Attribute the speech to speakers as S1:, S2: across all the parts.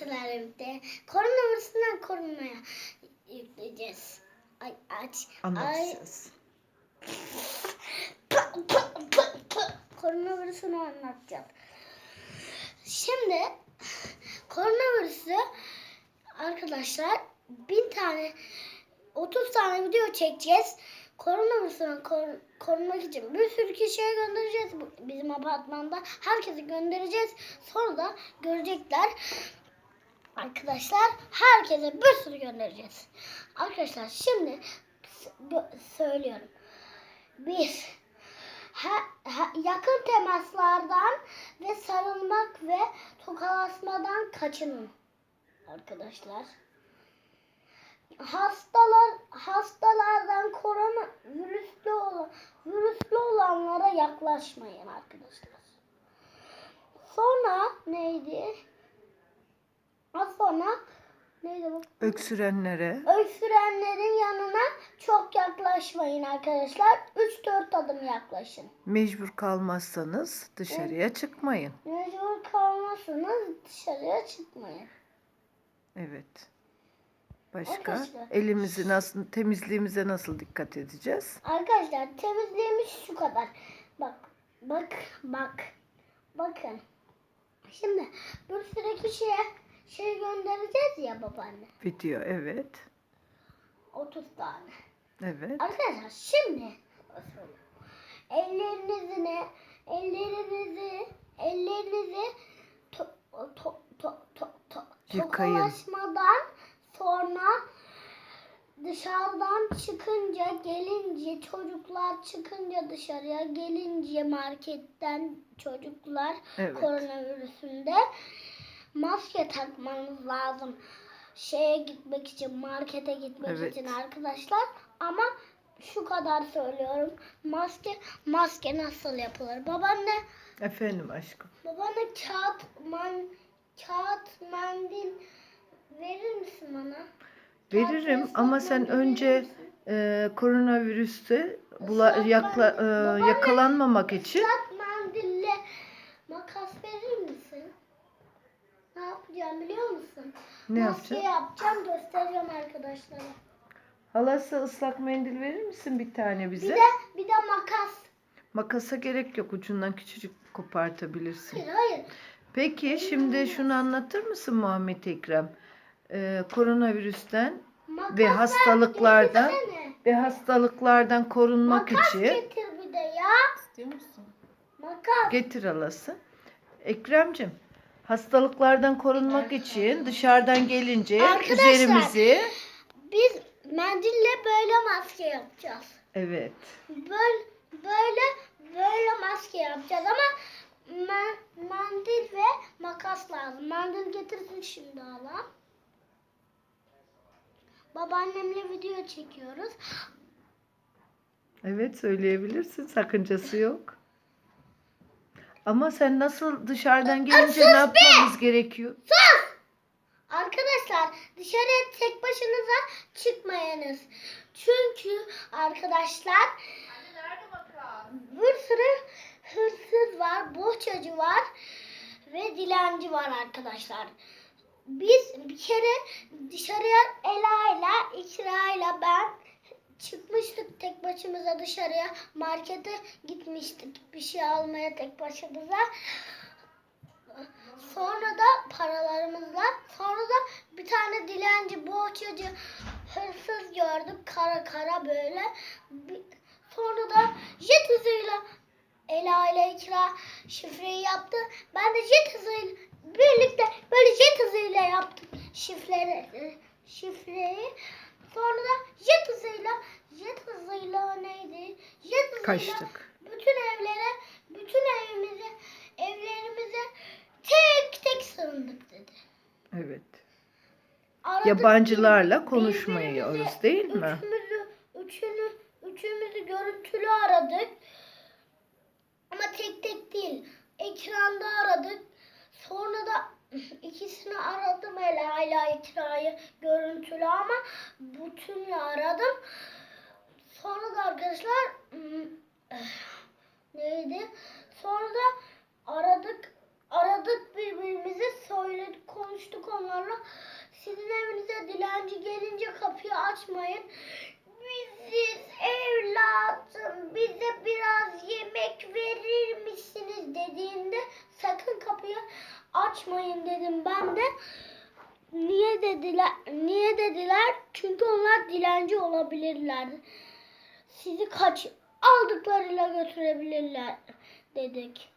S1: sizlerle birlikte koronavirüsünden korunmaya yükleyeceğiz. Ay aç.
S2: Anlatacağız.
S1: Koronavirüsünü anlatacağım. Şimdi koronavirüsü arkadaşlar bin tane 30 tane video çekeceğiz. Koronavirüsünden kor- korunmak için bir sürü kişiye göndereceğiz. Bizim apartmanda herkese göndereceğiz. Sonra da görecekler. Arkadaşlar herkese bir sürü göndereceğiz. Arkadaşlar şimdi söylüyorum. Bir, ha- ha- yakın temaslardan ve sarılmak ve tokalaşmadan kaçının arkadaşlar. Hastalar hastalardan korona virüslü olan virüslü olanlara yaklaşmayın arkadaşlar. Sonra neydi? Sonra neydi bu?
S2: Öksürenlere
S1: Öksürenlerin yanına çok yaklaşmayın arkadaşlar. 3-4 adım yaklaşın.
S2: mecbur kalmazsanız dışarıya çıkmayın.
S1: Mecbur kalmazsanız dışarıya çıkmayın.
S2: Evet. Başka?
S1: Arkadaşlar.
S2: Elimizi nasıl, temizliğimize nasıl dikkat edeceğiz?
S1: Arkadaşlar temizliğimiz şu kadar. Bak, bak, bak. Bakın. Şimdi bir sürü kişiye şey göndereceğiz ya babaanne.
S2: Video, evet.
S1: 30 tane.
S2: Evet.
S1: Arkadaşlar şimdi ellerinizi ne ellerinizi ellerinizi to, to, to, to, to,
S2: Yıkayın.
S1: tokalaşmadan sonra dışarıdan çıkınca gelince çocuklar çıkınca dışarıya gelince marketten çocuklar
S2: Evet.
S1: koronavirüsünde maske takmanız lazım. Şeye gitmek için, markete gitmek
S2: Evet.
S1: için arkadaşlar. Ama şu kadar söylüyorum. Maske maske nasıl yapılır? Babaanne,
S2: Efendim aşkım.
S1: babaanne kağıt man kağıt mendil verir misin bana? Kağıt
S2: Veririm
S1: ıslak
S2: ama sen önce e, koronavirüste bula, yakla, e, yakalanmamak için
S1: Islak mendille makas verir misin? Ne yapacağım biliyor musun?
S2: ne
S1: Maske
S2: yapacaksın?
S1: yapacağım göstereceğim arkadaşlara.
S2: Halası ıslak mendil verir misin bir tane
S1: Bir
S2: bize?
S1: de bir de makas.
S2: Makasa gerek yok. Ucundan küçücük kopartabilirsin.
S1: Hayır hayır.
S2: Peki şimdi şunu anlatır mısın Muhammed Ekrem? Ee, koronavirüsten
S1: Makas
S2: Ve hastalıklardan-
S1: getirsene.
S2: ve hastalıklardan korunmak
S1: Makas
S2: için
S1: getir bir de ya.
S3: İstiyor musun?
S1: Makas.
S2: getir halası. Ekrem'cim hastalıklıklardan korunmak için dışarıdan gelince
S1: Arkadaşlar.
S2: üzerimizi
S1: Biz mendille böyle maske yapacağız.
S2: evet
S1: Böyle böyle böyle maske yapacağız ama me- mendil ve makas lazım. Mendil getirsin şimdi hala. Babaannemle video çekiyoruz.
S2: evet söyleyebilirsin sakıncası yok. Ama sen nasıl dışarıdan gelince ne yapmamız gerekiyor?
S1: Arkadaşlar dışarıya tek başınıza çıkmayınız. Çünkü arkadaşlar bir sürü hırsız var, bohçacı var ve dilenci var arkadaşlar. Biz bir kere dışarıya Ela'yla, İkra'yla ben çıkmıştık tek başımıza dışarıya. Markete gitmiştik bir şey almaya tek başımıza. Sonra da paralarımızla sonra da bir tane dilenci bohçacı hırsız gördük kara kara böyle. Sonra da jet hızıyla Ela ile İkra şifreyi yaptı. Ben de jet hızıyla birlikte böyle jet hızıyla yaptım şifreleri, şifreyi. Sonra da jet hızıyla jet hızıyla neydi? Jet hızıyla
S2: Kaçtık.
S1: bütün evlere, bütün evimize, evlerimize tek tek sığındık dedi.
S2: Evet.
S1: Aradık
S2: Yabancılarla konuşmuyoruz değil mi?
S1: Üçümüzü, üçünü, üçümüzü görüntülü aradık. Ama tek tek değil. Ekranda aradık. Sonra da ikisini aradım hele hala ikrayı görüntülü ama bütünle aradım. Sonra da arkadaşlar hmm, neydi? Sonra da aradık aradık birbirimizi söyledik konuştuk onlarla. Sizin evinize dilenci gelince kapıyı açmayın. Biziz evladım bize biraz yemek verir misiniz dediğinde sakın kapıyı açmayın dedim ben de. Niye dediler? Niye dediler? Çünkü onlar dilenci olabilirler. Sizi kaç aldıklarıyla götürebilirler dedik.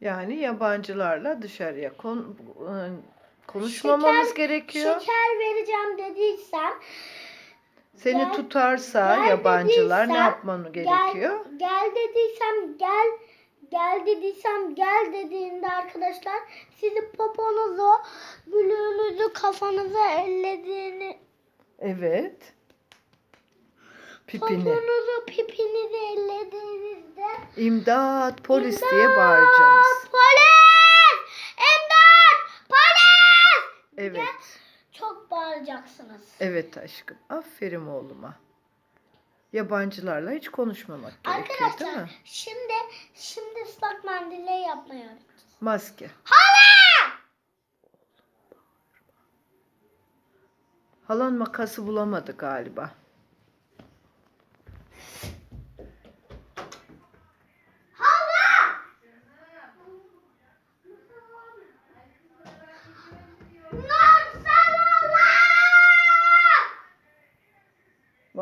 S2: Yani yabancılarla dışarıya kon, e, konuşmamamız
S1: Şeker-
S2: gerekiyor.
S1: Şeker vereceğim dediysen
S2: Seni
S1: Gel-
S2: tutarsa
S1: gel
S2: yabancılar ne
S1: dediysen,
S2: yapmanı gerekiyor?
S1: Gel, gel dediysem gel gel dediysem gel dediğinde arkadaşlar sizi poponuzu, gülüğünüzü, kafanızı ellediğini
S2: Evet. Pipini.
S1: poponuzu, pipinizi ellediğinizde
S2: İmdat polis
S1: İmdat!
S2: diye bağıracaksınız.
S1: Polis! İmdat! Polis!
S2: Evet.
S1: Çok bağıracaksınız.
S2: Evet aşkım. Aferin oğluma. Yabancılarla hiç konuşmamak gerekiyor değil
S1: Arkadaşlar
S2: mi?
S1: şimdi şimdi ıslak mendille yapmayı öğreteceğiz.
S2: Maske.
S1: Hala!
S2: Halan makası bulamadı galiba.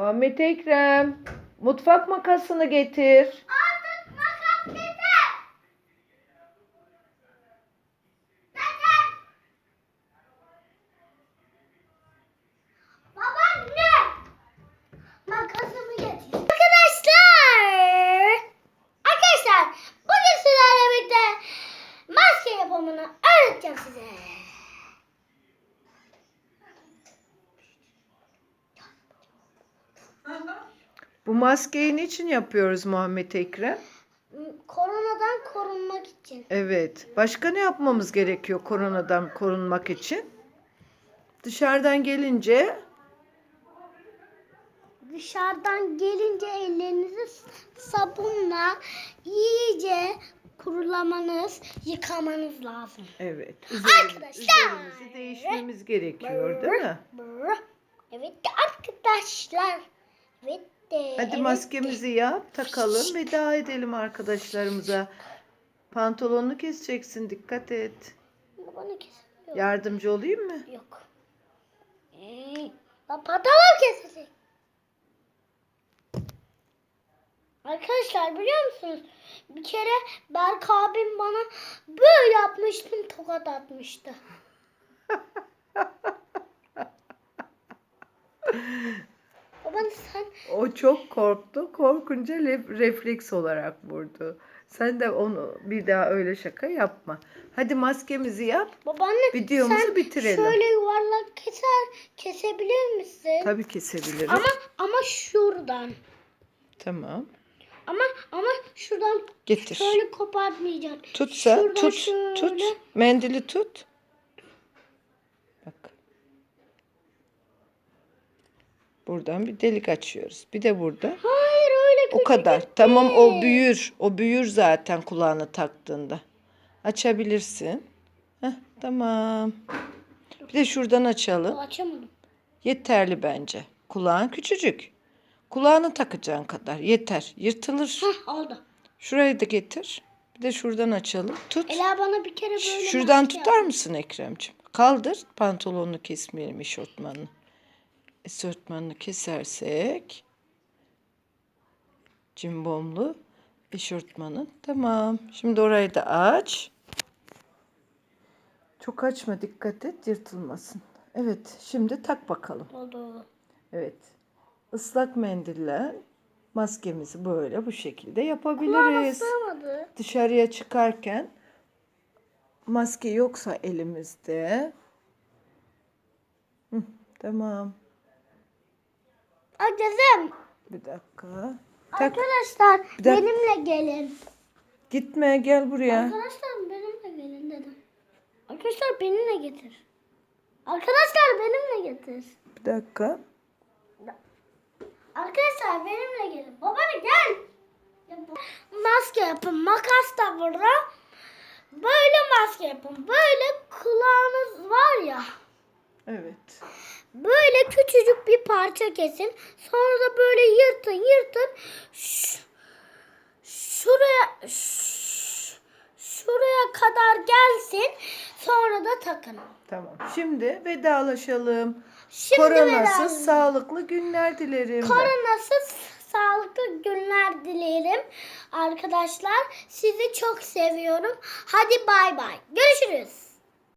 S2: Muhammed Ekrem. Mutfak makasını getir.
S1: Artık makas getir! Getir! Babaanne! Makasımı getir. Arkadaşlar! Arkadaşlar bugün sizlerle birlikte maske yapımını öğreteceğim size.
S2: Bu maskeyi niçin yapıyoruz Muhammed Ekrem?
S1: Koronadan korunmak için.
S2: Evet. Başka ne yapmamız gerekiyor koronadan korunmak için? Dışarıdan gelince
S1: Dışarıdan gelince ellerinizi sabunla iyice kurulamanız, yıkamanız lazım.
S2: evet
S1: Arkadaşlar.
S2: üzerimizi değişmemiz gerekiyor değil mi?
S1: Evet arkadaşlar. Evet de.
S2: Hadi
S1: evet
S2: maskemizi yap, takalım, veda edelim arkadaşlarımıza. Pantolonunu keseceksin, dikkat et.
S1: de. Bana kesin.
S2: Yardımcı olayım mı?
S1: Yok. Hmm. Patalar kesecek. Arkadaşlar biliyor musunuz? Bir kere Berk abim bana böyle yapmıştım tokat atmıştı. Sen
S2: O çok korktu. Korkunca refleks olarak vurdu. Sen de onu bir daha öyle şaka yapma. Hadi maskemizi yap.
S1: babaanne
S2: Videomuzu
S1: sen
S2: bitirelim.
S1: şöyle yuvarlak keser kesebilir misin?
S2: Tabii kesebiliriz.
S1: Ama ama şuradan.
S2: Tamam.
S1: Ama ama şuradan
S2: Getir.
S1: şöyle kopartmayacaksın.
S2: Tut sen.
S1: Şuradan
S2: Tut.
S1: şöyle.
S2: Tut. Mendili tut. Buradan bir delik açıyoruz. Bir de burada.
S1: Hayır öyle
S2: O
S1: küçük
S2: kadar.
S1: değil.
S2: Tamam o büyür. O büyür zaten kulağına taktığında. Açabilirsin. Heh, tamam. Bir de şuradan açalım.
S1: Açamadım.
S2: Yeterli bence. Kulağın küçücük. Kulağına takacağın kadar. Yeter. Yırtılır.
S1: Hah oldu.
S2: Şurayı da getir. Bir de şuradan açalım. Tut.
S1: Ela bana bir kere böyle
S2: Şuradan tutar
S1: yaptı.
S2: mısın Ekrem'ciğim? Kaldır. Pantolonunu kesmeyelim eşortmanını. Eşortmanını kesersek. Cimbomlu eşortmanın. Tamam. Şimdi orayı da aç. Çok açma dikkat et yırtılmasın. Evet şimdi tak bakalım.
S1: Oldu.
S2: Evet. Islak mendille maskemizi böyle bu şekilde yapabiliriz. Dışarıya çıkarken maske yoksa elimizde. Hı, tamam.
S1: Ay kızım.
S2: Bir dakika. Tak.
S1: Arkadaşlar
S2: Bir dakika.
S1: benimle gelin.
S2: Gitme gel buraya.
S1: Arkadaşlar benimle gelin dedim. Arkadaşlar benimle getir. Arkadaşlar benimle getir.
S2: Bir dakika.
S1: Arkadaşlar benimle gelin. Babanı gel. Maske yapın. Makas da burada. Böyle maske yapın. Böyle kulağınız var ya.
S2: Evet.
S1: Böyle küçücük bir parça kesin. Sonra da böyle yırtın yırtın. Şuraya şuraya kadar gelsin. Sonra da takın.
S2: Tamam. Şimdi vedalaşalım.
S1: Şimdi
S2: Koronasız
S1: vedalı-
S2: sağlıklı günler dilerim.
S1: Koronasız sağlıklı günler dilerim. Arkadaşlar sizi çok seviyorum. Hadi bay bay. Görüşürüz.